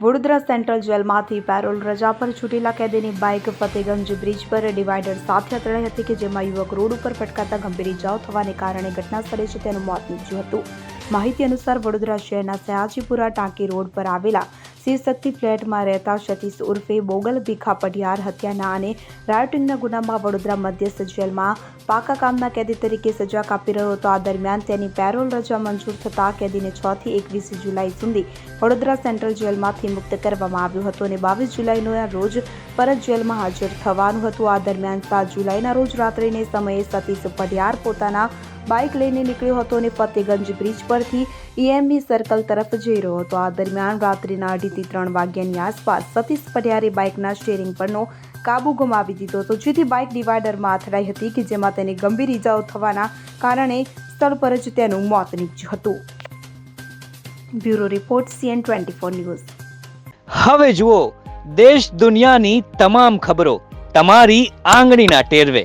Vadodara central જેલમાંથી parole રજા પર છૂટેલા કેદીની બાઇક ફતેગંજ બ્રિજ પર ડિવાઈડર સાથે અથડાઈ હતી કે જેમાં યુવક રોડ ઉપર પટકાતા ગંભીર ઇજાઓ થવાને કારણે ઘટના સ્થળે છે તેનું મોત નીપજ્યું હતું. માહિતી અનુસાર વડોદરા શહેરના સયાજીપુરા ટાંકી રોડ પર આવેલા શિવશક્તિ ફ્લેટમાં રહેતા સતીશ ઉર્ફે બોગલ ભીખા પઢિયાર હત્યાના અને રાયોટિંગના ગુનામાં વડોદરા મધ્યસ્થ જેલમાં પાકા કામના કેદી તરીકે સજા કાપી રહ્યો હતો. આ દરમિયાન તેની પેરોલ રજા મંજૂર થતાં કેદીને છ થી એકવીસ જુલાઈ સુધી વડોદરા સેન્ટ્રલ જેલમાંથી મુક્ત કરવામાં આવ્યો હતો અને બાવીસ જુલાઈના રોજ પરત જેલમાં હાજર થવાનું હતું. આ દરમિયાન સાત જુલાઈના રોજ રાત્રિને સમયે સતીશ પઢિયાર પોતાના બાઇક લઈને નીકળ્યો હતો અને ફતેગંજ બ્રિજ પરથી ઈએમબી સર્કલ તરફ જઈ રહ્યો હતો. આ દરમિયાન રાત્રિના અઢીથી ત્રણ વાગ્યાની આસપાસ સતીશ પઢિયારે બાઇકના સ્ટેરિંગ પરનો કાબુ ગુમાવી દીધો હતો. જેથી બાઇક ડિવાઈડરમાં અથડાઈ હતી કે જેમાં તેને ગંભીર ઇજાઓ થવાના કારણે સ્થળ પર જ તેનું મોત નીપજ્યું હતું. Bureau report CN twenty four news. હવે જુઓ, દેશ દુનિયાની તમામ ખબરો, તમારી આંગળીના ટેરવે.